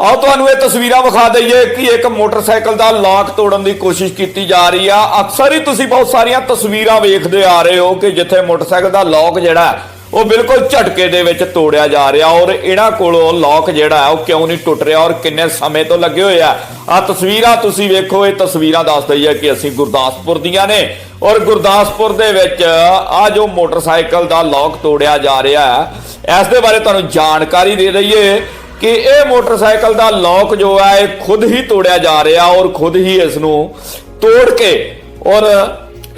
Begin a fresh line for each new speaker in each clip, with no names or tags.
ਆਓ ਤੁਹਾਨੂੰ ਇਹ ਤਸਵੀਰਾਂ ਵਿਖਾ ਦਈਏ ਕਿ ਇੱਕ ਮੋਟਰਸਾਈਕਲ ਦਾ ਲਾਕ ਤੋੜਨ ਦੀ ਕੋਸ਼ਿਸ਼ ਕੀਤੀ ਜਾ ਰਹੀ ਆ। ਅਕਸਰ ਹੀ ਤੁਸੀਂ ਬਹੁਤ ਸਾਰੀਆਂ ਤਸਵੀਰਾਂ ਵੇਖਦੇ ਆ ਰਹੇ ਹੋ ਕਿ ਜਿੱਥੇ ਮੋਟਰਸਾਈਕਲ ਦਾ ਲਾਕ ਜਿਹੜਾ ਉਹ ਬਿਲਕੁਲ ਝਟਕੇ ਦੇ ਵਿੱਚ ਤੋੜਿਆ ਜਾ ਰਿਹਾ ਔਰ ਇਹਨਾਂ ਕੋਲੋਂ ਲਾਕ ਜਿਹੜਾ ਉਹ ਕਿਉਂ ਨਹੀਂ ਟੁੱਟ ਰਿਹਾ ਔਰ ਕਿੰਨੇ ਸਮੇਂ ਤੋਂ ਲੱਗੇ ਹੋਏ ਆ। ਆ ਤਸਵੀਰਾਂ ਤੁਸੀਂ ਵੇਖੋ, ਇਹ ਤਸਵੀਰਾਂ ਦੱਸ ਦਈਏ ਕਿ ਅਸੀਂ ਗੁਰਦਾਸਪੁਰ ਦੀਆਂ ਨੇ ਔਰ ਗੁਰਦਾਸਪੁਰ ਦੇ ਵਿੱਚ ਆ ਜੋ ਮੋਟਰਸਾਈਕਲ ਦਾ ਲਾਕ ਤੋੜਿਆ ਜਾ ਰਿਹਾ ਹੈ, ਇਸ ਦੇ ਬਾਰੇ ਤੁਹਾਨੂੰ ਜਾਣਕਾਰੀ ਦੇ ਦਈਏ। ਕਿ ਇਹ ਮੋਟਰਸਾਈਕਲ ਦਾ ਲੌਕ ਜੋ ਹੈ ਇਹ ਖੁਦ ਹੀ ਤੋੜਿਆ ਜਾ ਰਿਹਾ ਔਰ ਖੁਦ ਹੀ ਇਸ ਨੂੰ ਤੋੜ ਕੇ ਔਰ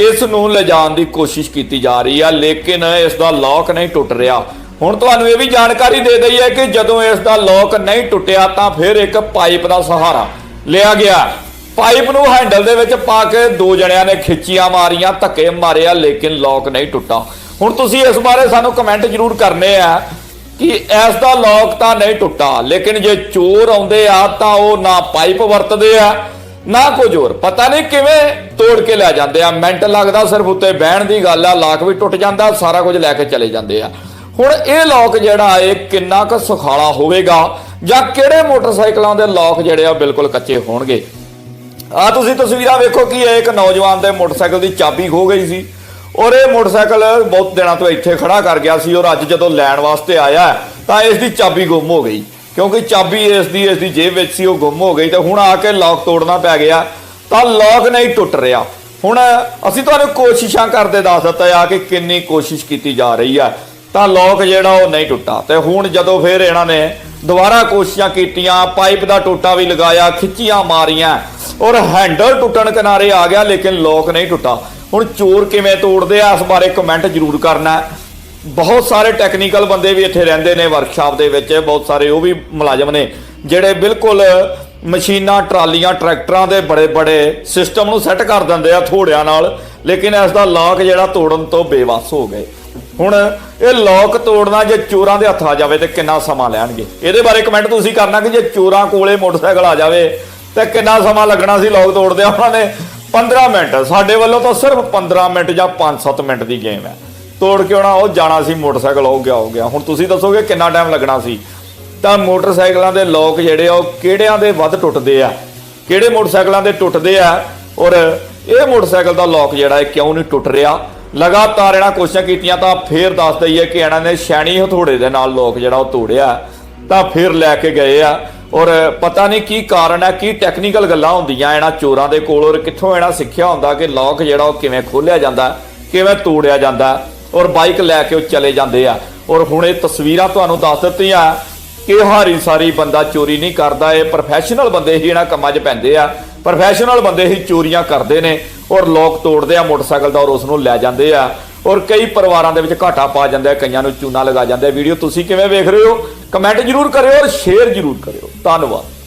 ਇਸ ਨੂੰ ਲਿਜਾਣ ਦੀ ਕੋਸ਼ਿਸ਼ ਕੀਤੀ ਜਾ ਰਹੀ ਹੈ ਲੇਕਿਨ ਇਸ ਦਾ ਲੌਕ ਨਹੀਂ ਟੁੱਟ ਰਿਹਾ। ਹੁਣ ਤੁਹਾਨੂੰ ਇਹ ਵੀ ਜਾਣਕਾਰੀ ਦੇ ਦਈ ਹੈ ਕਿ ਜਦੋਂ ਇਸ ਦਾ ਲੌਕ ਨਹੀਂ ਟੁੱਟਿਆ ਤਾਂ ਫਿਰ ਇੱਕ ਪਾਈਪ ਦਾ ਸਹਾਰਾ ਲਿਆ ਗਿਆ। ਪਾਈਪ ਨੂੰ ਹੈਂਡਲ ਦੇ ਵਿੱਚ ਪਾ ਕੇ ਦੋ ਜਣਿਆਂ ਨੇ ਖਿੱਚੀਆਂ ਮਾਰੀਆਂ, ਧੱਕੇ ਮਾਰਿਆ ਲੇਕਿਨ ਲੌਕ ਨਹੀਂ ਟੁੱਟਾ। ਹੁਣ ਤੁਸੀਂ ਇਸ ਬਾਰੇ ਸਾਨੂੰ ਕਮੈਂਟ ਜ਼ਰੂਰ ਕਰਨੇ ਆ। ਕਿ ਇਸ ਦਾ ਲੌਕ ਤਾਂ ਨਹੀਂ ਟੁੱਟਾ, ਲੇਕਿਨ ਜੇ ਚੋਰ ਆਉਂਦੇ ਆ ਤਾਂ ਉਹ ਨਾ ਪਾਈਪ ਵਰਤਦੇ ਆ, ਨਾ ਕੁਝ ਹੋਰ। ਪਤਾ ਨਹੀਂ ਕਿਵੇਂ ਤੋੜ ਕੇ ਲੈ ਜਾਂਦੇ ਆ। ਮਿੰਟ ਲੱਗਦਾ ਸਿਰਫ ਉੱਤੇ ਬਹਿਣ ਦੀ ਗੱਲ ਆ, ਲਾਕ ਵੀ ਟੁੱਟ ਜਾਂਦਾ, ਸਾਰਾ ਕੁਝ ਲੈ ਕੇ ਚਲੇ ਜਾਂਦੇ ਆ। ਹੁਣ ਇਹ ਲੋਕ ਜਿਹੜਾ ਇਹ ਕਿੰਨਾ ਕੁ ਸੁਖਾਲਾ ਹੋਵੇਗਾ? ਜਾਂ ਕਿਹੜੇ ਮੋਟਰਸਾਈਕਲਾਂ ਦੇ ਲੋਕ ਜਿਹੜੇ ਆ ਬਿਲਕੁਲ ਕੱਚੇ ਹੋਣਗੇ? ਆ ਤੁਸੀਂ ਤਸਵੀਰਾਂ ਵੇਖੋ ਕਿ ਇਹ ਇੱਕ ਨੌਜਵਾਨ ਦੇ ਮੋਟਰਸਾਈਕਲ ਦੀ ਚਾਬੀ ਖੋ ਗਈ ਸੀ। ਔਰ ਇਹ ਮੋਟਰਸਾਈਕਲ ਬਹੁਤ ਦਿਨਾਂ ਤੋਂ ਇੱਥੇ ਖੜਾ ਕਰ ਗਿਆ ਸੀ ਔਰ ਅੱਜ ਜਦੋਂ ਲੈਣ ਵਾਸਤੇ ਆਇਆ ਤਾਂ ਇਸ ਦੀ ਚਾਬੀ ਗੁੰਮ ਹੋ ਗਈ। ਕਿਉਂਕਿ ਚਾਬੀ ਇਸ ਦੀ ਇਸ ਦੀ ਜੇਬ ਵਿੱਚ ਸੀ, ਉਹ ਗੁੰਮ ਹੋ ਗਈ ਤੇ ਹੁਣ ਆ ਕੇ ਲੌਕ ਤੋੜਨਾ ਪੈ ਗਿਆ, ਤਾਂ ਲੌਕ ਨਹੀਂ ਟੁੱਟ ਰਿਹਾ। ਹੁਣ ਅਸੀਂ ਤੁਹਾਨੂੰ ਕੋਸ਼ਿਸ਼ਾਂ ਕਰਦੇ ਦੱਸ ਦਿੱਤਾ ਆ ਕਿ ਕਿੰਨੀ ਕੋਸ਼ਿਸ਼ ਕੀਤੀ ਜਾ ਰਹੀ ਆ, ਤਾਂ ਲੋਕ ਜਿਹੜਾ ਉਹ ਨਹੀਂ ਟੁੱਟਾ। ਤੇ ਹੁਣ ਜਦੋਂ ਫਿਰ ਇਹਨਾਂ ਨੇ ਦੁਬਾਰਾ ਕੋਸ਼ਿਸ਼ਾਂ ਕੀਤੀਆਂ, ਪਾਈਪ ਦਾ ਟੋਟਾ ਵੀ ਲਗਾਇਆ, ਖਿੱਚੀਆਂ ਮਾਰੀਆਂ, ਔਰ ਹੈਂਡਲ ਟੁੱਟਣ ਕਿਨਾਰੇ ਆ ਗਿਆ, ਲੇਕਿਨ ਲੋਕ ਨਹੀਂ ਟੁੱਟਾ। ਹੁਣ ਚੋਰ ਕਿਵੇਂ ਤੋੜਦੇ ਆ, ਇਸ ਬਾਰੇ ਕਮੈਂਟ ਜ਼ਰੂਰ ਕਰਨਾ। ਬਹੁਤ ਸਾਰੇ ਟੈਕਨੀਕਲ ਬੰਦੇ ਵੀ ਇੱਥੇ ਰਹਿੰਦੇ ਨੇ ਵਰਕਸ਼ਾਪ ਦੇ ਵਿੱਚ, ਬਹੁਤ ਸਾਰੇ ਉਹ ਵੀ ਮੁਲਾਜ਼ਮ ਨੇ, ਜਿਹੜੇ ਬਿਲਕੁਲ ਮਸ਼ੀਨਾਂ, ਟਰਾਲੀਆਂ, ਟਰੈਕਟਰਾਂ ਦੇ ਬੜੇ ਬੜੇ ਸਿਸਟਮ ਨੂੰ ਸੈੱਟ ਕਰ ਦਿੰਦੇ ਆ ਥੋੜਿਆਂ ਨਾਲ, ਲੇਕਿਨ ਇਸ ਦਾ ਲਾਕ ਜਿਹੜਾ ਤੋੜਨ ਤੋਂ ਬੇਵੱਸ ਹੋ ਗਏ। ਹੁਣ ਇਹ ਲੋਕ ਤੋੜਨਾ ਜੇ ਚੋਰਾਂ ਦੇ ਹੱਥ ਆ ਜਾਵੇ ਤੇ ਕਿੰਨਾ ਸਮਾਂ ਲੈਣਗੇ? ਇਹਦੇ ਬਾਰੇ ਕਮੈਂਟ ਤੁਸੀਂ ਕਰਨਾ ਕਿ ਜੇ ਚੋਰਾਂ ਕੋਲੇ ਮੋਟਰਸਾਈਕਲ ਆ ਜਾਵੇ, ਤੇ ਕਿੰਨਾ ਸਮਾਂ ਲੱਗਣਾ ਸੀ ਲੋਕ ਤੋੜਦੇ ਉਹਨਾਂ ਨੇ? 15 ਮਿੰਟ। ਸਾਡੇ ਵੱਲੋਂ ਤਾਂ ਸਿਰਫ 15 ਮਿੰਟ ਜਾਂ 5-7 ਮਿੰਟ ਦੀ ਗੇਮ ਹੈ। ਤੋੜ ਕੇ ਆਉਣਾ ਉਹ ਜਾਣਾ ਸੀ ਮੋਟਰਸਾਈਕਲ ਹੋ ਗਿਆ ਹੋ ਗਿਆ। ਹੁਣ ਤੁਸੀਂ ਦੱਸੋਗੇ ਕਿੰਨਾ ਟਾਈਮ ਲੱਗਣਾ ਸੀ? ਤਾਂ ਮੋਟਰਸਾਈਕਲਾਂ ਦੇ ਲੋਕ ਜਿਹੜੇ ਆ, ਉਹ ਕਿਹੜਿਆਂ ਦੇ ਵੱਧ ਟੁੱਟਦੇ ਆ? ਕਿਹੜੇ ਮੋਟਰਸਾਈਕਲਾਂ ਦੇ ਟੁੱਟਦੇ ਆ? ਔਰ ਇਹ ਮੋਟਰਸਾਈਕਲ ਦਾ ਲੋਕ ਜਿਹੜਾ ਹੈ ਕਿਉਂ ਨਹੀਂ ਟੁੱਟ ਰਿਹਾ? ਲਗਾਤਾਰ ਇਹਨਾਂ ਕੋਸ਼ਿਸ਼ਾਂ ਕੀਤੀਆਂ ਤਾਂ ਫੇਰ ਦੱਸ ਦਈਏ ਕਿ ਇਹਨਾਂ ਨੇ ਸ਼ੈਣੀ ਹਥੋੜੇ ਦੇ ਨਾਲ ਲੋਕ ਜਿਹੜਾ ਉਹ ਤੋੜਿਆ। ਤਾਂ ਫਿਰ ਲੈ ਕੇ ਗਏ ਆ। ਔਰ ਪਤਾ ਨਹੀਂ ਕੀ ਕਾਰਨ ਹੈ, ਕੀ ਟੈਕਨੀਕਲ ਗੱਲਾਂ ਹੁੰਦੀਆਂ ਇਹਨਾਂ ਚੋਰਾਂ ਦੇ ਕੋਲ ਔਰ ਕਿੱਥੋਂ ਇਹਨਾਂ ਸਿੱਖਿਆ ਹੁੰਦਾ ਕਿ ਲੋਕ ਜਿਹੜਾ ਉਹ ਕਿਵੇਂ ਖੋਲਿਆ ਜਾਂਦਾ, ਕਿਵੇਂ ਤੋੜਿਆ ਜਾਂਦਾ ਔਰ ਬਾਈਕ ਲੈ ਕੇ ਉਹ ਚਲੇ ਜਾਂਦੇ ਆ। ਔਰ ਹੁਣ ਇਹ ਤਸਵੀਰਾਂ ਤੁਹਾਨੂੰ ਦੱਸ ਦਿੱਤੀਆਂ ਕਿ ਹਾਰੀ ਸਾਰੀ ਬੰਦਾ ਚੋਰੀ ਨਹੀਂ ਕਰਦਾ, ਇਹ ਪ੍ਰੋਫੈਸ਼ਨਲ ਬੰਦੇ ਹੀ ਇਹਨਾਂ ਕੰਮਾਂ 'ਚ ਪੈਂਦੇ ਆ। ਪ੍ਰੋਫੈਸ਼ਨਲ ਬੰਦੇ ਹੀ ਚੋਰੀਆਂ ਕਰਦੇ ਨੇ ਔਰ ਲੋਕ ਤੋੜਦੇ ਆ, ਮੋਟਰਸਾਈਕਲ ਦਾ ਔਰ ਉਸ ਨੂੰ ਲੈ ਜਾਂਦੇ ਆ। ਔਰ ਕਈ ਪਰਿਵਾਰਾਂ ਦੇ ਵਿੱਚ ਘਾਟਾ ਪਾ ਜਾਂਦਾ, ਕਈਆਂ ਨੂੰ ਚੂਨਾ ਲਗਾ ਜਾਂਦੇ। ਵੀਡੀਓ ਤੁਸੀਂ ਕਿਵੇਂ ਵੇਖ ਰਹੇ ਹੋ? ਕਮੈਂਟ ਜਰੂਰ ਕਰਿਓ ਔਰ ਸ਼ੇਅਰ ਜਰੂਰ ਕਰਿਓ। ਧੰਨਵਾਦ।